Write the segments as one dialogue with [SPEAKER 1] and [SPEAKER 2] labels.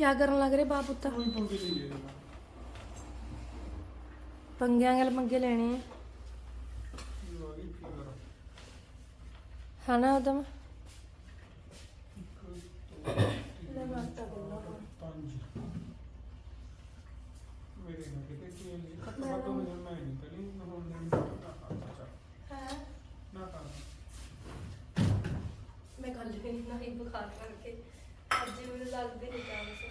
[SPEAKER 1] ਕੀ ਕਰਨ ਲੱਗ ਰਹੇ ਬਾਪ ਪੁੱਤ?
[SPEAKER 2] ਕੋਈ ਪੰਗੇ ਨਹੀਂ ਲੈ ਰਿਹਾ
[SPEAKER 1] ਪੰਗਿਆਂ ਗੱਲ ਪੰਗੇ ਲੈਣੇ ਆ। ਹਨਾ ਉਦਮ?
[SPEAKER 2] ਲੈ ਮਾਤਾ ਪੰਜ। ਮੇਰੇ ਨਾਲ ਕਿਤੇ ਕੀ ਨਹੀਂ ਖਤਮ ਤੋਂ ਮੈਂ ਮੈਂ ਨਹੀਂ ਕਰੀ ਹੁਣ ਨਹੀਂ ਅੱਛਾ।
[SPEAKER 1] ਹਾਂ?
[SPEAKER 2] ਨਾ ਕਰ
[SPEAKER 1] ਮੈਂ ਗੱਲ ਵੀ ਨਹੀਂ ਨਹੀਂ ਬੁਖਾਰ ਮੈਨੂੰ ਲੱਗਦੇ ਨਹੀਂ ਚਾਂਸ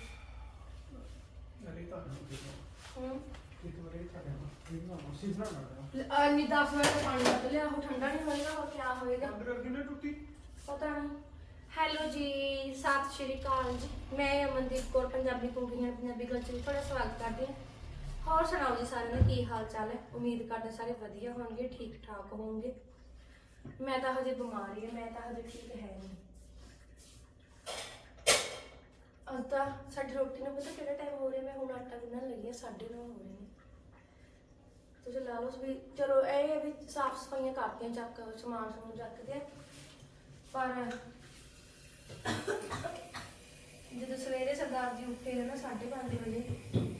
[SPEAKER 1] ਹੂੰ।
[SPEAKER 2] ਕਿ ਤੂੰ ਰੇ ਛੱਡਿਆ ਇਹ ਨਾ ਮਸੀਹ ਨਾ ਨਾ
[SPEAKER 1] ਆਨੀ 10 ਮਿੰਟ ਦਾ ਪਾਣੀ ਲੱਗ ਲਿਆ ਉਹ ਠੰਡਾ ਨਹੀਂ ਹੋਏਗਾ ਹੋਰ ਕੀ ਹੋਏਗਾ।
[SPEAKER 2] ਅੰਦਰ ਅੱਗੇ ਨਾ ਟੁੱਟੀ।
[SPEAKER 1] ਪਤਾ ਨਹੀਂ ਹੈਲੋ ਜੀ ਸਤਿ ਸ਼੍ਰੀ ਅਕਾਲ ਜੀ। ਮੈਂ Amandeep Kaur Punjabi cooking and Punjabi culture ਵਿੱਚ ਤੁਹਾਡਾ ਸਵਾਗਤ ਕਰਦੀ ਹਾਂ। ਹੋਰ ਸੁਣਾਓ ਜੀ ਸਾਰਿਆਂ ਦਾ ਕੀ ਹਾਲ ਚਾਲ ਹੈ? ਉਮੀਦ ਕਰਦੇ ਸਾਰੇ ਵਧੀਆ ਹੋਣਗੇ ਠੀਕ ਠਾਕ ਹੋਣਗੇ। ਮੈਂ ਤਾਂ ਹਜੇ ਬਿਮਾਰ ਹੀ ਹਾਂ ਮੈਂ ਤਾਂ ਹਜੇ ਠੀਕ ਹੈ ਨਹੀਂ ਅੱਜ ਤਾਂ ਸਾਡੀ ਰੋਟੀ ਨੂੰ ਪਤਾ ਕਿਹੜਾ ਟਾਈਮ ਹੋ ਰਿਹਾ, ਮੈਂ ਹੁਣ ਆਟਾ ਗੁੰਨਣ ਲੱਗੀ ਹਾਂ 9:30 ਹੋ ਰਹੇ ਨੇ। ਤੁਸੀਂ ਲਾ ਲਓ ਵੀ ਚਲੋ, ਇਹ ਹੈ ਵੀ ਸਾਫ਼ ਸਫਾਈਆਂ ਕਰਤੀਆਂ, ਚੱਕ ਸਮਾਨ ਸਮੂਨ ਚੱਕਦੇ ਆ। ਪਰ ਜਦੋਂ ਸਵੇਰੇ ਸਰਦਾਰ ਜੀ ਉੱਠੇ ਨਾ 5:30 ਵਜੇ,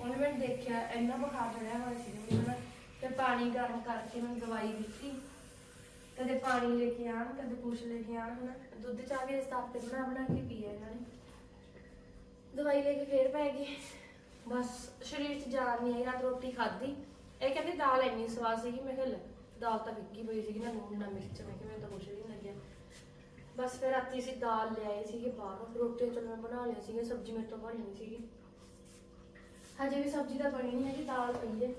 [SPEAKER 1] ਉਹਨੇ ਮੈਨੂੰ ਦੇਖਿਆ, ਇੰਨਾ ਬੁਖਾਰ ਚੜਿਆ ਹੋਇਆ ਸੀ ਮੈਨੂੰ ਨਾ ਤੇ ਪਾਣੀ ਗਰਮ ਕਰਕੇ ਮੈਨੂੰ ਦਵਾਈ ਦਿੱਤੀ। ਕਦੇ ਪਾਣੀ ਲੈ ਕੇ ਆਣ ਕਦੇ ਕੁਛ ਲੈ ਕੇ ਆਣ ਨਾ ਦੁੱਧ ਚਾਹ ਵੀ ਇਸ ਤੇ ਬਣਾ ਬਣਾ ਕੇ ਪੀਆ ਇਹਨਾਂ ਨੇ। ਦਵਾਈ ਲੈ ਕੇ ਫੇਰ ਪੈ ਗਈ। ਬਸ ਸਰੀਰ 'ਚ ਜਾਨ ਨਹੀਂ ਆਈ ਰਾਤ ਰੋਟੀ ਖਾਧੀ। ਇਹ ਕਹਿੰਦੇ ਦਾਲ ਇੰਨੀ ਸਵਾਦ ਸੀਗੀ ਮੈਂ ਕਿਹਾ ਲੈ ਦਾਲ ਤਾਂ ਫਿੱਕੀ ਪਈ ਸੀਗੀ ਨਾ ਲੂਣ ਨਾ ਮਿਰਚ ਮੈਂ ਕਿਹਾ ਮੈਨੂੰ ਤਾਂ ਕੁਛ ਵੀ ਨਹੀਂ ਲੱਗਿਆ। ਬਸ ਫਿਰ ਰਾਤੀ ਅਸੀਂ ਦਾਲ ਲਿਆਏ ਸੀਗੇ ਬਾਹਰੋਂ ਰੋਟੀ ਚਲੋ ਮੈਂ ਬਣਾ ਲਿਆ ਸੀਗਾ ਸਬਜ਼ੀ ਮੇਰੇ ਤੋਂ ਬਣੀ ਨਹੀਂ ਸੀਗੀ। ਹਜੇ ਵੀ ਸਬਜ਼ੀ ਤਾਂ ਬਣੀ ਨਹੀਂ ਹੈਗੀ ਦਾਲ ਪਈ ਹੈ।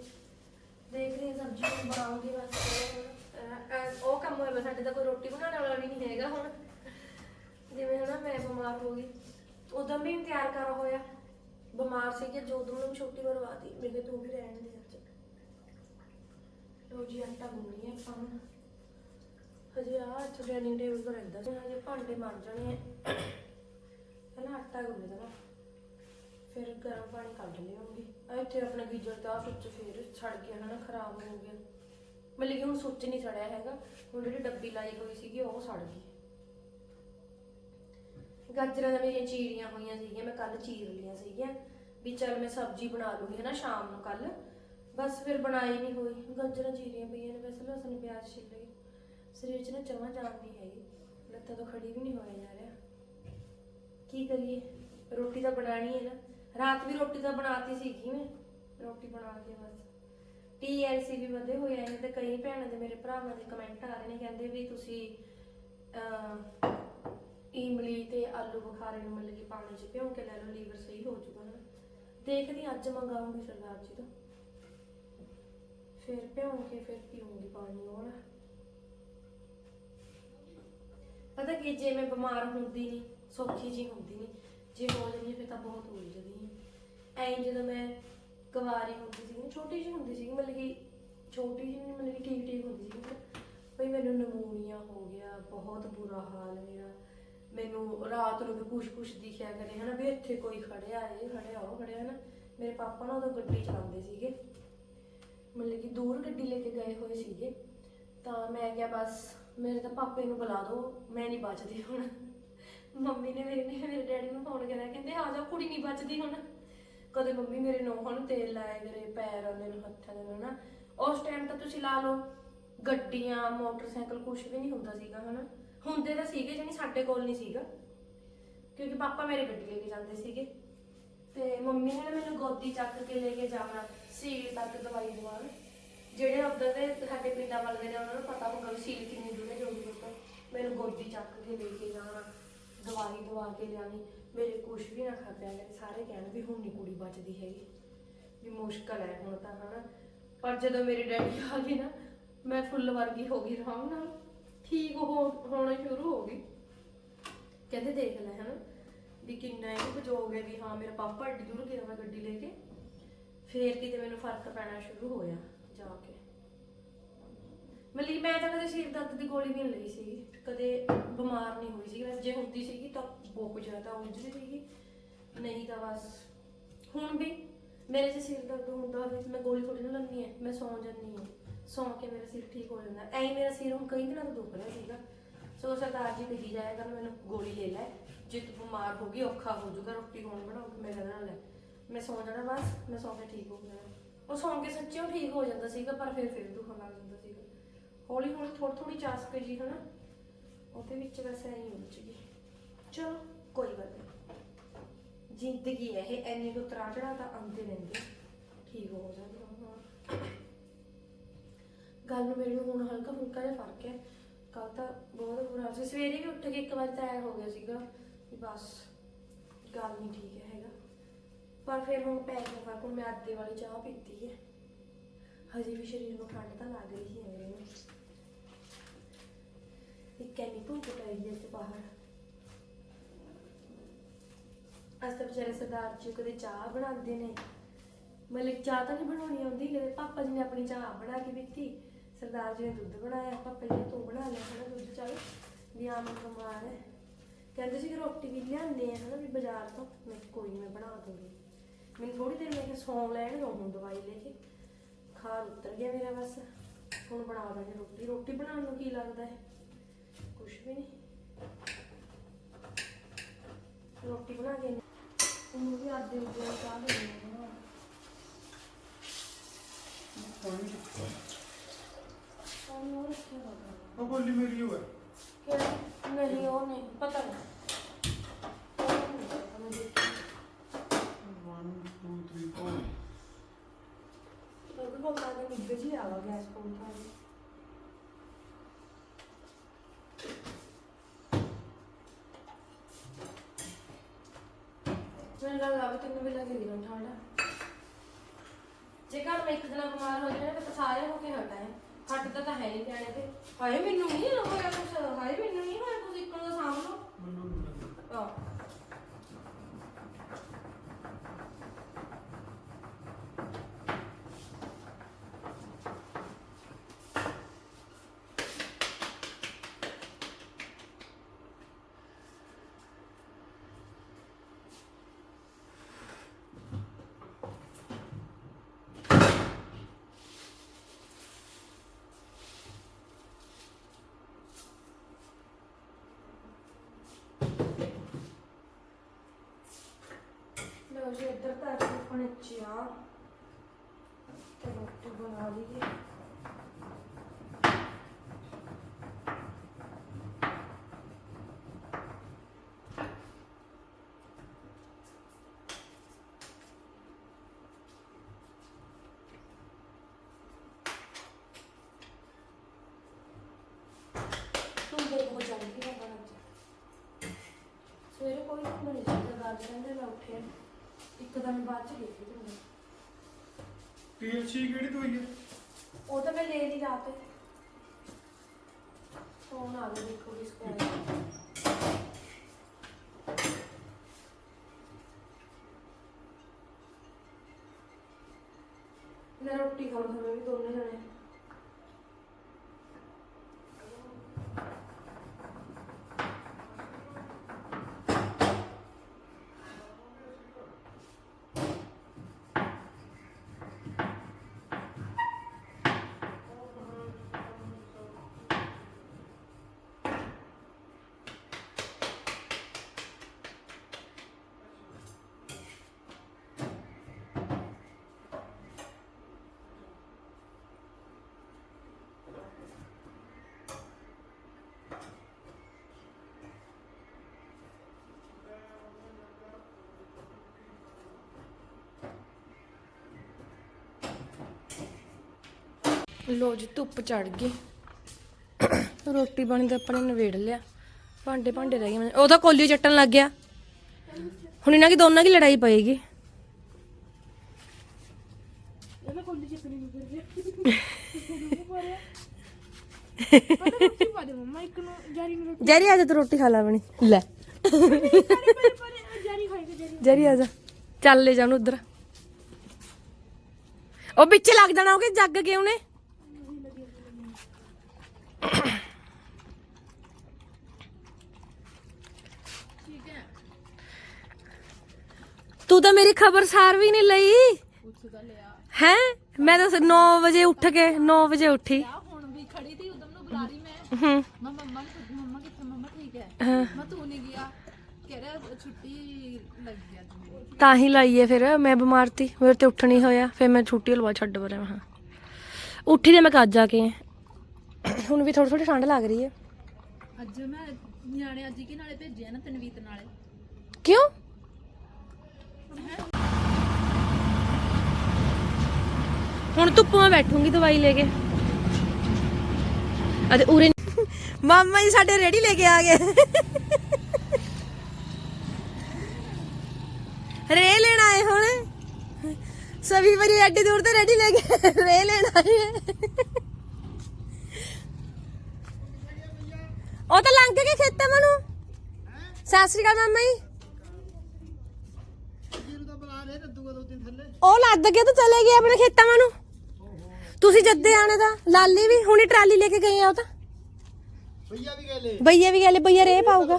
[SPEAKER 1] ਦੇਖ ਰਹੀ ਹਾਂ ਸਬਜ਼ੀ ਨੂੰ ਬਣਾਉਂਗੀ ਬਸ। ਅਹ, ਅਹ, ਉਹ ਕੰਮ ਹੋਇਆ ਵਾ, ਸਾਡੇ ਤਾਂ ਕੋਈ ਰੋਟੀ ਬਣਾਉਣ ਵਾਲਾ ਵੀ ਨਹੀਂ ਹੈਗਾ ਹੁਣ। ਜਿਵੇਂ ਹਨਾ ਮੈਂ ਬਿਮਾਰ ਹੋ ਗਈ। ਉਦੋਂ ਵੀ ਨੀ ਤਿਆਰ ਕਰ ਹੋਇਆ। ਬਿਮਾਰ ਸੀ ਕਿ ਜੋ ਨੂੰ ਛੁੱਟੀ ਕਰਵਾਤੀ ਮੈਂ ਕਿਹਾ ਤੂੰ ਵੀ ਰਹਿਣ ਦੇ ਅੱਜ। ਲੋ ਜੀ, ਆਟਾ ਗੁੰਨੀ ਹੈ ਆਪਾਂ ਨੂੰ ਹਜੇ ਆ ਇੱਥੇ ਡਾਈਨਿੰਗ ਟੇਬਲ ਤੇ ਰਹਿੰਦਾ ਸੀ। ਹਜੇ ਭਾਂਡੇ ਮਾਂਜ ਜਾਣੇ ਆ। ਪਹਿਲਾਂ ਆਟਾ ਗੁੰਨ ਦੇਣਾ ਫਿਰ ਗਰਮ ਪਾਣੀ ਕੱਢ ਲਿਆਉਂਗੀ। ਆ ਇੱਥੇ ਆਪਣਾ ਗੀਜ਼ਰ ਦਾ ਸੁੱਚ ਫਿਰ ਛੜ ਗਿਆ ਨਾ, ਖਰਾਬ ਹੋ ਗਿਆ। ਮਤਲਬ ਕਿ ਹੁਣ ਸੁੱਚ ਨਹੀਂ ਸੜਿਆ ਹੈਗਾ। ਹੁਣ ਜਿਹੜੀ ਡੱਬੀ ਲਾਈ ਹੋਈ ਸੀਗੀ, ਉਹ ਸੜ ਗਈ। ਗਾਜਰਾਂ ਦਾ ਮੇਰੀਆਂ ਚੀਰੀਆਂ ਹੋਈਆਂ ਸੀਗੀਆਂ, ਮੈਂ ਕੱਲ ਚੀਰ ਲਈਆਂ ਸੀਗੀਆਂ। ਵੀ ਚਲ ਮੈਂ ਸਬਜ਼ੀ ਬਣਾ ਲੂੰਗੀ ਹੈ ਸ਼ਾਮ ਨੂੰ ਕੱਲ ਬਸ ਫਿਰ ਬਣਾਈ ਨਹੀਂ ਹੋਈ। ਗਾਜਰਾਂ ਚੀਰੀਆਂ ਪਈਆਂ ਨੇ, ਵੈਸੇ ਲਸਣ ਪਿਆਜ਼ ਛਿੱਲ ਗਏ। ਸਰੀਰ 'ਚ ਨਾ ਜਮਾਂ ਜਾਨ ਨਹੀਂ ਹੈਗੀ। ਲੱਤਾਂ ਤੋਂ ਖੜੀ ਵੀ ਨਹੀਂ ਹੋਇਆ ਜਾ ਰਿਹਾ। ਕੀ ਕਰੀਏ? ਰੋਟੀ ਤਾਂ ਬਣਾਣੀ ਹੈ ਨਾ। ਰਾਤ ਵੀ ਰੋਟੀ ਤਾਂ ਬਣਾਤੀ ਸੀਗੀ ਮੈਂ। ਰੋਟੀ ਬਣਾ ਕੇ ਬਸ। ਟੀਐਲਸੀ ਵੀ ਵਧੇ ਹੋਏ ਆਏ ਨੇ ਤੇ ਕਈ ਭੈਣਾਂ ਦੇ ਮੇਰੇ ਭਰਾਵਾਂ ਦੇ ਕਮੈਂਟ ਆ ਰਹੇ ਨੇ। ਕਹਿੰਦੇ ਵੀ ਤੁਸੀਂ ਇਮਲੀ ਤੇ ਆਲੂ ਬੁਖਾਰੇ ਨੂੰ ਮਤਲਬ ਕਿ ਪਾਣੀ 'ਚ ਭਿਉਂ ਕੇ ਲੈ ਲਓ, ਲੀਵਰ ਸਹੀ ਹੋ ਜਾਊਗਾ ਨਾ। ਦੇਖਦੀ ਅੱਜ ਮੰਗਾਉਂਗੀ ਸਰਦਾਰ ਜੀ ਤੋਂ। ਫਿਰ ਭਿਉਂ ਕੇ ਫਿਰ ਪੀਉਂਗੀ ਪਾਣੀ ਉਹ ਨਾ ਪਤਾ ਕੀ, ਜੇ ਮੈਂ ਬਿਮਾਰ ਹੁੰਦੀ ਨਹੀਂ ਸੌਖੀ ਜੀ ਹੁੰਦੀ ਨਹੀਂ ਜੇ ਹੋ ਜਾਂਦੀ ਫਿਰ ਤਾਂ ਬਹੁਤ ਉਲਝਦੀ ਹਾਂ ਐਂ ਜਦੋਂ ਮੈਂ ਕੁਵਾਰੀ ਹੁੰਦੀ ਸੀ ਛੋਟੀ ਜਿਹੀ ਹੁੰਦੀ ਸੀ ਮਤਲਬ ਕਿ ਛੋਟੀ ਜਿਹੀ ਮਤਲਬ ਕਿ ਠੀਕ ਠੀਕ ਹੁੰਦੀ ਸੀ ਭਈ ਮੈਨੂੰ ਨਮੂਨੀਆ ਹੋ ਗਿਆ, ਬਹੁਤ ਬੁਰਾ ਹਾਲ ਮੇਰਾ। ਮੈਨੂੰ ਰਾਤ ਨੂੰ ਵੀ ਕੁਛ ਕੁਛ ਦਿਖਿਆ ਕਰੇ, ਹਨਾ, ਵੀ ਇੱਥੇ ਕੋਈ ਖੜਿਆ ਏ, ਖੜਿਆ ਉਹ, ਖੜਿਆ, ਹਨਾ। ਮੇਰੇ ਪਾਪਾ ਨਾ ਉਦੋਂ ਗੱਡੀ ਚਲਾਉਂਦੇ ਸੀਗੇ। ਮਤਲਬ ਕਿ ਦੂਰ ਗੱਡੀ ਲੈ ਕੇ ਗਏ ਹੋਏ ਸੀਗੇ। ਤਾਂ ਮੈਂ ਕਿਹਾ ਬਸ, ਮੇਰੇ ਤਾਂ ਪਾਪੇ ਨੂੰ ਬੁਲਾ ਦਿਓ ਮੈਂ ਨਹੀਂ ਬਚਦੀ ਹੁਣ। ਮੰਮੀ ਨੇ ਮੇਰੇ ਨੇ, ਮੇਰੇ ਡੈਡੀ ਨੂੰ ਫੋਨ ਕਰਿਆ, ਕਹਿੰਦੇ ਆ ਜਾ, ਕੁੜੀ ਨਹੀਂ ਬਚਦੀ ਹੁਣ। ਕਦੇ ਮੰਮੀ ਮੇਰੇ ਨੋਹਾਂ ਨੂੰ ਤੇਲ ਲਾਇਆ ਕਰੇ, ਪੈਰ ਦੇ ਨੂੰ ਹੱਥਾਂ ਦੇ ਨੂੰ ਉਸ ਟਾਈਮ ਤਾਂ ਤੁਸੀਂ ਲਾ ਲਓ, ਗੱਡੀਆਂ, ਮੋਟਰਸਾਈਕਲ ਕੁਝ ਵੀ ਨਹੀਂ ਹੁੰਦਾ ਸੀਗਾ, ਹਨਾ। ਹੁੰਦੇ ਤਾਂ ਸੀਗੇ ਜਾਨੀ ਸਾਡੇ ਕੋਲ ਨਹੀਂ ਸੀਗਾ। ਕਿਉਂਕਿ ਪਾਪਾ ਮੇਰੇ ਗੱਡੀ ਲੈ ਕੇ ਜਾਂਦੇ ਸੀਗੇ। ਤੇ ਮੰਮੀ ਨੇ ਨਾ ਮੈਨੂੰ ਗੋਦੀ ਚੱਕ ਕੇ ਲੈ ਕੇ ਜਾਣਾ, ਸੀਲ ਤੱਕ ਦਵਾਈ ਦਵਾਉਣ। ਜਿਹੜੇ ਉੱਧਰ ਦੇ ਸਾਡੇ ਪਿੰਡਾਂ ਵਾਲੇ ਨੇ, ਉਹਨਾਂ ਨੂੰ ਪਤਾ ਹੋਊਗਾ ਵੀ ਸੀਲ ਕਿੰਨੀ ਦੂਰ ਹੈ ਜੋਗੀ ਤੋਂ ਮੈਨੂੰ ਗੋਦੀ ਚੱਕ ਕੇ ਲੈ ਕੇ ਜਾਣਾ, ਦਵਾਈ ਦਵਾ ਕੇ ਲਿਆਣੀ ਮੇਰੇ ਕੁਛ ਵੀ ਨਾ ਖਾ ਪਿਆ ਕਰੇ ਸਾਰੇ ਕਹਿਣ ਵੀ ਹੁਣ ਨਹੀਂ ਕੁੜੀ ਬਚਦੀ ਹੈਗੀ। ਵੀ ਮੁਸ਼ਕਲ ਹੈ ਹੁਣ ਤਾਂ, ਹਨਾ। ਪਰ ਜਦੋਂ ਮੇਰੇ ਡੈਡੀ ਆ ਗਏ ਨਾ, ਮੈਂ ਫੁੱਲ ਵਰਗੀ ਹੋ ਗਈ ਆਰਾਮ ਨਾਲ। ਠੀਕ ਹੋ ਹੋਣਾ ਸ਼ੁਰੂ ਹੋ ਗਈ। ਕਹਿੰਦੇ ਦੇਖ ਲੈ ਹਨਾ ਵੀ ਕਿੰਨਾ ਇਹ ਬਜੋਗ ਹੈ ਵੀ ਹਾਂ ਮੇਰਾ ਪਾਪਾ ਏਡੀ ਦੂਰ ਗਿਆ ਮੈਂ ਗੱਡੀ ਲੈ ਕੇ, ਫੇਰ ਕਿਤੇ ਮੈਨੂੰ ਫ਼ਰਕ ਪੈਣਾ ਸ਼ੁਰੂ ਹੋਇਆ ਜਾ ਕੇ। ਮਤਲਬ ਮੈਂ ਤਾਂ ਕਦੇ ਸਿਰ ਦਰਦ ਦੀ ਗੋਲੀ ਵੀ ਨਹੀਂ ਲਈ ਸੀ ਕਦੇ ਬਿਮਾਰ ਨਹੀਂ ਹੋਈ ਸੀ ਵੈਸੇ ਜੇ ਹੁੰਦੀ ਸੀਗੀ ਤਾਂ ਬਹੁਤ ਜ਼ਿਆਦਾ ਉਲਝਦੀ ਸੀਗੀ। ਨਹੀਂ ਤਾਂ ਬਸ, ਹੁਣ ਵੀ ਮੇਰੇ ਜੇ ਸਿਰ ਦਰਦ ਹੁੰਦਾ ਹੋਵੇ, ਮੈਂ ਗੋਲੀ ਥੋੜੀ ਨਾ ਲੈਂਦੀ ਹੈ ਮੈਂ ਸੌਂ ਜਾਂਦੀ ਹਾਂ ਸੌਂ ਕੇ ਮੇਰਾ ਸਿਰ ਠੀਕ ਹੋ ਜਾਂਦਾ। ਐਂ ਮੇਰਾ ਸਿਰ ਹੁਣ ਕਈ ਦਿਨਾਂ ਤੋਂ ਦੁਖ ਰਿਹਾ ਸੀਗਾ। ਸੋ ਸਰਦਾਰ ਜੀ ਕਹੀ ਜਾਇਆ ਕਰਨ ਮੈਨੂੰ ਗੋਲੀ ਲੈ ਲੈ। ਜੇ ਤੂੰ ਬਿਮਾਰ ਹੋ ਗਈ, ਔਖਾ ਹੋ ਜਾਊਗਾ, ਰੋਟੀ ਕੌਣ ਬਣਾਊਗਾ ਮੇਰੇ ਨਾਲ ਲੈ। ਮੈਂ ਸੌਂ ਜਾਣਾ ਬਸ, ਮੈਂ ਸੌਂ ਕੇ ਠੀਕ ਹੋ ਜਾਣਾ। ਉਹ ਸੌਂ ਕੇ ਸੱਚੀ ਉਹ ਠੀਕ ਹੋ ਜਾਂਦਾ ਸੀਗਾ, ਪਰ ਫਿਰ ਫਿਰ ਦੁਖਣ ਲੱਗ ਜਾਂਦਾ ਸੀਗਾ। ਹੌਲੀ ਹੌਲੀ ਥੋੜੀ ਥੋੜੀ ਚਾਸਕ ਜੀ ਹਨਾ? ਉਹਦੇ ਵਿੱਚ ਵੈਸੇ ਐਂ ਹੀ ਉੱਚ ਚਲੋ, ਕੋਈ ਗੱਲ ਨਹੀਂ ਜ਼ਿੰਦਗੀ ਹੈ ਇਹ, ਐਨੇ ਕੋ ਤਰਾ ਚੜਾ ਤਾਂ ਆਉਂਦੇ ਰਹਿੰਦੇ ਠੀਕ ਹੋ ਜਾਂਦਾ। ਗੱਲ ਨੂੰ ਮੇਰੇ ਨੂੰ ਹੁਣ ਹਲਕਾ ਫੁਲਕਾ ਜਿਹਾ ਫ਼ਰਕ ਹੈ। ਕੱਲ ਤਾਂ ਬਹੁਤ ਬੁਰਾ ਹਾਲ ਸੀ। ਸਵੇਰੇ ਵੀ ਉੱਠ ਕੇ ਇੱਕ ਵਾਰ ਤਾਂ ਐਂ ਹੋ ਗਿਆ ਸੀਗਾ ਵੀ ਬਸ ਗੱਲ ਨਹੀਂ ਠੀਕ ਹੈ ਹੈਗਾ। ਪਰ ਫਿਰ ਹੁਣ ਪੈ ਗਿਆ ਫ਼ਰਕ, ਹੁਣ ਮੈਂ ਅੱਧੇ ਵਾਲੀ ਚਾਹ ਪੀਤੀ ਹੈ। ਹਜੇ ਵੀ ਸਰੀਰ ਨੂੰ ਠੰਡ ਤਾਂ ਲੱਗ ਰਹੀ ਹੈ ਮੇਰੇ ਨੂੰ। ਇੱਕ ਕੈਮੀ ਧੂਪ ਪਈ ਹੈ ਤੇ ਬਾਹਰ। ਅੱਜ ਤਾਂ ਵਿਚਾਰੇ ਸਰਦਾਰ ਜੀ ਕਦੇ ਚਾਹ ਬਣਾਉਂਦੇ ਨੇ। ਮਤਲਬ ਚਾਹ ਤਾਂ ਨਹੀਂ ਬਣਾਉਣੀ ਆਉਂਦੀ, ਕਦੇ ਪਾਪਾ ਜੀ ਨੇ ਆਪਣੀ ਚਾਹ ਬਣਾ ਕੇ ਪੀਤੀ। ਸਰਦਾਰ ਜੀ ਨੇ ਦੁੱਧ ਬਣਾਇਆ ਪਾਪਾ ਜੀ ਤੂੰ ਬਣਾ ਲਿਆ ਹਨਾ ਦੁੱਧ ਚੱਲ, ਵੀ ਆਮ ਬਿਮਾਰ ਹੈ। ਕਹਿੰਦੇ ਸੀ ਕਿ ਰੋਟੀ ਵੀ ਲਿਆਉਂਦੇ ਆ ਹਨਾ ਵੀ ਬਾਜ਼ਾਰ ਤੋਂ, ਮੈਂ ਕਿਹਾ ਕੋਈ ਨਹੀਂ ਮੈਂ ਬਣਾ ਦੂੰਗੀ। ਮੈਨੂੰ ਥੋੜੀ ਦੇਰ ਮੈਂ ਕਿ ਸੌਂ ਲੈਣ ਦੋ, ਹੁਣ ਦਵਾਈ ਲੈ ਕੇ। ਖਾਰ ਉਤਰ ਗਿਆ ਮੇਰਾ ਬਸ, ਹੁਣ ਬਣਾ ਦਾਂਗੇ ਰੋਟੀ। ਰੋਟੀ ਬਣਾਉਣ ਨੂੰ ਕੀ ਲੱਗਦਾ ਹੈ? ਕੁਛ ਵੀ ਨਹੀਂ ਰੋਟੀ ਬਣਾ ਕੇ ਉਹਨੂੰ ਵੀ ਆਦੇ ਉੱਤੇ ਚਾਹ ਦੇ ਦੇਣਾ ਪਾਣੀ ਉਹ ਰੱਖਿਆ
[SPEAKER 2] ਉਹ ਬੋਲੀ ਮੇਰੀ ਹੋਇਆ
[SPEAKER 1] ਕਿਹੜਾ ਨਹੀਂ ਉਹ ਨਹੀਂ ਪਤਾ ਨਹੀਂ ਉਹ ਨਹੀਂ ਪਤਾ, ਮੈਂ ਦੇਖੀ
[SPEAKER 2] 1 2 3 4
[SPEAKER 1] ਉਹ ਵੀ ਬਹੁਤ ਆगे ਨਿੱਘ ਜੀ ਆਵਾ ਗੈਸ ਕੋਲ ਤਾਂ। ਮੈਨੂੰ ਲੱਗਾ ਵੀ ਤੈਨੂੰ ਵੀ ਲੱਗੇ ਦਿਨ ਠੰਡ ਜੇ ਘਰ ਮੈਂ ਇੱਕ ਦਿਨ ਬਿਮਾਰ ਹੋ ਜਾਣਾ ਤਾਂ ਸਾਰੇ ਹੋ ਕੇ ਹਟਾ ਤਾਂ ਹੈ ਨਹੀਂ ਕਹਿਣੇ ਤੇ। ਹਾਏ, ਮੈਨੂੰ ਨਹੀਂ ਹੋਇਆ ਕੁਛ। ਹਾਏ, ਮੈਨੂੰ ਨਹੀਂ ਹੋਇਆ ਤੁਸੀਂ ਇੱਕ ਨੂੰ ਸਾਂਭ ਲਓ
[SPEAKER 2] ਮੈਨੂੰ ਨਹੀਂ ਲੱਗਦਾ
[SPEAKER 1] ਆਹ ਲਓ ਜੀ ਇੱਧਰ ਤਾਂ ਅਸੀਂ ਆਪਣੇ ਚਾਹ ਤੇ ਰੋਟੀ ਬਣਾ ਲਈਏ ਤੂੰ ਦੇਖ ਹੋ ਜਾਂਦੀ ਹੈ ਬਣਾ ਸਵੇਰੇ ਕੋਈ ਕੰਮ ਨਹੀਂ ਕਰਦਾ ਇੱਕਦਮ ਬਾਅਦ ਚ ਗਈ ਤੂੰ
[SPEAKER 2] ਪੀਐਚਸੀ ਕਿਹੜੀ ਦਵਾਈ ਹੈ?
[SPEAKER 1] ਉਹ ਤਾਂ ਮੈਂ ਲੈ ਲਈ ਰਾਤ ਫੋਨ ਆ ਗਿਆ ਦੇਖੋ ਕਿਸ ਕੋ ਆਇਆ ਮੈਂ ਰੋਟੀ ਖਾਣ ਸਮੇਂ ਵੀ ਦੋਨੇ ਜਣੇ। ਲੋ ਜੀ, ਧੁੱਪ ਚੜ ਗਈ। ਰੋਟੀ ਪਾਣੀ ਤਾਂ ਆਪਣੇ ਨਵੇੜ ਲਿਆ। ਭਾਂਡੇ ਭਾਂਡੇ ਰਹਿ ਗਏ ਮੇਰੇ। ਉਹ ਤਾਂ ਕੋਲੀ ਚੱਟਣ ਲੱਗ ਗਿਆ। ਹੁਣ ਇਹਨਾਂ ਦੀ ਦੋਨਾਂ ਦੀ ਲੜਾਈ ਪਏਗੀ। ਜੈਰੀ ਆ ਜਾ, ਤੂੰ ਰੋਟੀ ਖਾ ਲੈ ਆਪਣੀ। ਲੈ। ਜੈਰੀ ਆ ਜਾ। ਚੱਲ ਲੈ ਜਾ ਉਹਨੂੰ ਉਧਰ। ਉਹ ਪਿੱਛੇ ਲੱਗ ਜਾਣਾ, ਉਹ ਕਿ ਜੱਗ ਕੇ ਉਹਨੇ? ਤੂੰ ਤਾਂ ਮੇਰੀ ਖਬਰਸਾਰ ਵੀ ਨਹੀਂ ਲਈ। ਹੈ? ਮੈਂ ਤਾਂ 9 ਵਜੇ ਉੱਠ ਕੇ 9 ਵਜੇ ਉੱਠੀ।
[SPEAKER 3] ਹੁਣ ਵੀ ਖੜੀ ਥੀ ਉਦਮ ਨੂੰ ਬੁਲਾ ਰਹੀ ਮੈਂ।
[SPEAKER 1] ਹੂੰ।
[SPEAKER 3] ਮੈਂ ਮੰਮਾ ਨੂੰ ਪੁੱਛ ਮੰਮਾ ਕਿੱਥੇ? ਮੰਮਾ ਠੀਕ ਹੈ।
[SPEAKER 1] ਹਾਂ।
[SPEAKER 3] ਮੈਂ ਤੂੰ ਨਹੀਂ ਗਿਆ। ਕਹ ਰਿਹਾ ਛੁੱਟੀ ਲੱਗ ਗਿਆ ਤੂੰ
[SPEAKER 1] ਤਾਂ ਹੀ ਲਾਈਏ ਫਿਰ ਮੈਂ ਬਿਮਾਰ ਤੀ ਮੇਰੇ ਤੇ ਉੱਠ ਨਹੀਂ ਹੋਇਆ ਫਿਰ ਮੈਂ ਛੁੱਟੀ ਲਵਾ ਛੱਡ ਬਰੇ ਹਾਂ ਉੱਠੀ ਤੇ ਮੈਂ ਕੱਜ ਆ ਕੇ ਹੁਣ ਵੀ ਥੋੜੀ ਥੋੜੀ ਠੰਡ ਲੱਗ ਰਹੀ ਹੈ।
[SPEAKER 3] ਅੱਜ ਮੈਂ ਨਿਆਣੇ ਅੱਜ ਕੀ ਨਾਲੇ ਭੇਜਿਆ ਨਾ ਤਨਵੀਤ ਨਾਲੇ।
[SPEAKER 1] ਕਿਉਂ? ਹੁਣ ਧੁੱਪਾਂ ਬੈਠੂੰਗੀ ਦਵਾਈ ਲੈ ਕੇ। ਅਤੇ ਉਰੇ ਮਾਮਾ ਜੀ ਸਾਡੇ ਰੇੜੀ ਲੈ ਕੇ ਆ ਗਏ। ਰੇ ਲੈਣ ਆਏ ਹੁਣ। ਸਭੀ ਵਾਰੀ ਐਡੀ ਦੂਰ ਤੇ ਰੇੜੀ ਲੈ ਕੇ ਰੇ ਲੈਣ ਆਏ। ਉਹ ਤਾਂ ਲੰਘ ਕੇ ਖੇਤਾਂ ਮਨੂੰ ਸਤਿ ਸ਼੍ਰੀ ਅਕਾਲ ਮਾਮਾ ਜੀ। ਉਹ ਲੱਦ ਕੇ ਤਾਂ ਚਲੇ ਗਏ ਆਪਣੇ ਖੇਤਾਂ ਵੱਲ ਨੂੰ। ਤੁਸੀਂ ਜੱਦੇ ਆਣੇ ਦਾ ਲਾਲੀ ਵੀ ਹੁਣੀ ਟਰਾਲੀ ਲੈ ਕੇ ਗਏ ਆ ਉਹ ਤਾਂ।
[SPEAKER 4] ਭਈਆ ਵੀ ਗਏ ਲੈ।
[SPEAKER 1] ਬਈਆ ਵੀ ਗਏ ਬਈਆ ਰੇ ਪਾਊਗਾ।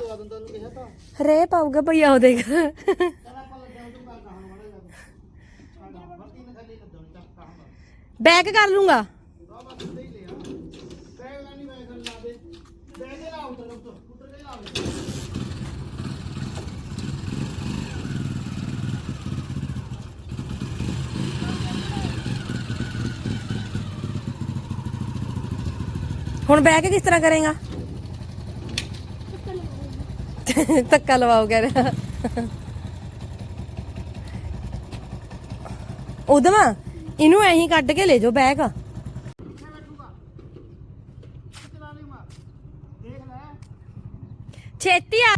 [SPEAKER 1] ਰੇ ਪਾਊਗਾ ਬਈਆ ਉਹ ਦੇਖ। ਬੈਕ ਕਰ ਲੂੰਗਾ। ਹੁਣ ਬੈਕ ਕਿਸ ਤਰ੍ਹਾਂ ਕਰੇਗਾ? ਧੱਕਾ ਲਵਾਓ ਕਹਿ ਰਿਹਾ ਉਦਮ ਇਹਨੂੰ ਐਂ ਹੀ ਕੱਢ ਕੇ ਲੈ ਜਾਓ ਬੈਗ। ਛੇਤੀ ਆ।